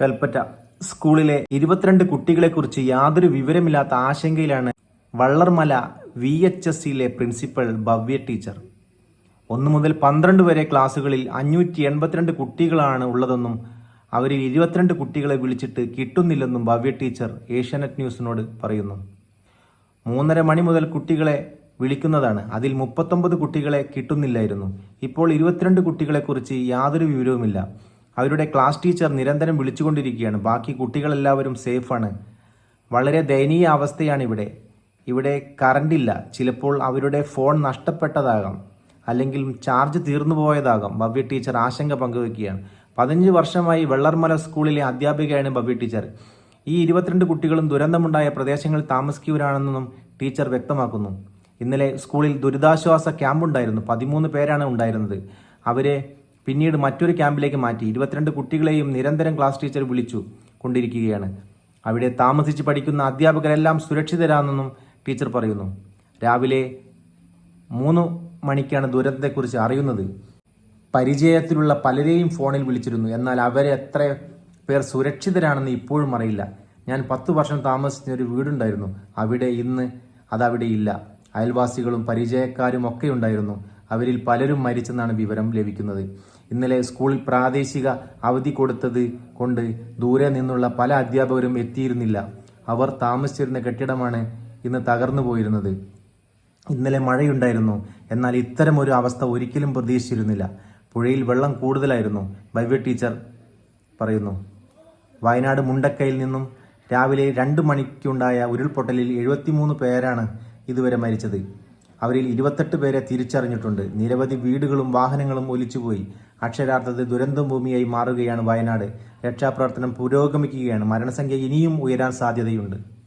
കൽപ്പറ്റ. സ്കൂളിലെ ഇരുപത്തിരണ്ട് കുട്ടികളെക്കുറിച്ച് യാതൊരു വിവരമില്ലാത്ത ആശങ്കയിലാണ് വള്ളർമല വി എച്ച് എസ് സിയിലെ പ്രിൻസിപ്പൽ ഭവ്യ ടീച്ചർ. ഒന്ന് മുതൽ പന്ത്രണ്ട് വരെ ക്ലാസ്സുകളിൽ അഞ്ഞൂറ്റി എൺപത്തിരണ്ട് കുട്ടികളാണ് ഉള്ളതെന്നും അവരിൽ ഇരുപത്തിരണ്ട് കുട്ടികളെ വിളിച്ചിട്ട് കിട്ടുന്നില്ലെന്നും ഭവ്യ ടീച്ചർ ഏഷ്യാനെറ്റ് ന്യൂസിനോട് പറയുന്നു. മൂന്നര മണി മുതൽ കുട്ടികളെ വിളിക്കുന്നതാണ്. അതിൽ മുപ്പത്തൊമ്പത് കുട്ടികളെ കിട്ടുന്നില്ലായിരുന്നു. ഇപ്പോൾ ഇരുപത്തിരണ്ട് കുട്ടികളെക്കുറിച്ച് യാതൊരു വിവരവുമില്ല. അവരുടെ ക്ലാസ് ടീച്ചർ നിരന്തരം വിളിച്ചുകൊണ്ടിരിക്കുകയാണ്. ബാക്കി കുട്ടികളെല്ലാവരും സേഫാണ്. വളരെ ദയനീയ അവസ്ഥയാണ് ഇവിടെ ഇവിടെ കറണ്ട് ഇല്ല ചിലപ്പോൾ അവരുടെ ഫോൺ നഷ്ടപ്പെട്ടതാകാം. അല്ലെങ്കിൽ ചാർജ് തീർന്നു പോയതാകാം. ഭവ്യ ടീച്ചർ ആശങ്ക പങ്കുവയ്ക്കുകയാണ്. പതിനഞ്ച് വർഷമായി വെള്ളർമല സ്കൂളിലെ അധ്യാപികയാണ് ഭവ്യ ടീച്ചർ. ഈ ഇരുപത്തിരണ്ട് കുട്ടികളും ദുരന്തമുണ്ടായ പ്രദേശങ്ങളിൽ താമസിക്കുകയാണെന്നും ടീച്ചർ വ്യക്തമാക്കുന്നു. ഇന്നലെ സ്കൂളിൽ ദുരിതാശ്വാസ ക്യാമ്പുണ്ടായിരുന്നു. പതിമൂന്ന് പേരാണ് ഉണ്ടായിരുന്നത്. അവരെ പിന്നീട് മറ്റൊരു ക്യാമ്പിലേക്ക് മാറ്റി. ഇരുപത്തിരണ്ട് കുട്ടികളെയും നിരന്തരം ക്ലാസ് ടീച്ചർ വിളിച്ചു കൊണ്ടിരിക്കുകയാണ്. അവിടെ താമസിച്ച് പഠിക്കുന്ന അധ്യാപകരെല്ലാം സുരക്ഷിതരാണെന്നും ടീച്ചർ പറയുന്നു. രാവിലെ മൂന്ന് മണിക്കാണ് ദുരന്തത്തെക്കുറിച്ച് അറിയുന്നത്. പരിചയത്തിലുള്ള പലരെയും ഫോണിൽ വിളിച്ചിരുന്നു. എന്നാൽ അവരെ എത്ര പേർ സുരക്ഷിതരാണെന്ന് ഇപ്പോഴും അറിയില്ല. ഞാൻ പത്ത് വർഷം താമസിച്ച ഒരു വീടുണ്ടായിരുന്നു. അവിടെ ഇന്ന് അതവിടെ ഇല്ല അയൽവാസികളും പരിചയക്കാരും ഒക്കെ ഉണ്ടായിരുന്നു. അവരിൽ പലരും മരിച്ചെന്നാണ് വിവരം ലഭിക്കുന്നത്. ഇന്നലെ സ്കൂളിൽ പ്രാദേശിക അവധി കൊടുത്തത് കൊണ്ട് ദൂരെ നിന്നുള്ള പല അധ്യാപകരും എത്തിയിരുന്നില്ല. അവർ താമസിച്ചിരുന്ന കെട്ടിടമാണ് ഇന്ന് തകർന്നു പോയിരുന്നത്. ഇന്നലെ മഴയുണ്ടായിരുന്നു. എന്നാൽ ഇത്തരം ഒരു അവസ്ഥ ഒരിക്കലും പ്രതീക്ഷിച്ചിരുന്നില്ല. പുഴയിൽ വെള്ളം കൂടുതലായിരുന്നു ഭവ്യ ടീച്ചർ പറയുന്നു. വയനാട് മുണ്ടക്കയിൽ നിന്നും രാവിലെ രണ്ട് മണിക്കുണ്ടായ ഉരുൾപൊട്ടലിൽ എഴുപത്തിമൂന്ന് പേരാണ് ഇതുവരെ മരിച്ചത്. അവരിൽ ഇരുപത്തെട്ട് പേരെ തിരിച്ചറിഞ്ഞിട്ടുണ്ട്. നിരവധി വീടുകളും വാഹനങ്ങളും ഒലിച്ചുപോയി. അക്ഷരാർത്ഥത്തിൽ ദുരന്ത ഭൂമിയായി മാറുകയാണ് വയനാട്. രക്ഷാപ്രവർത്തനം പുരോഗമിക്കുകയാണ്. മരണസംഖ്യ ഇനിയും ഉയരാൻ സാധ്യതയുണ്ട്.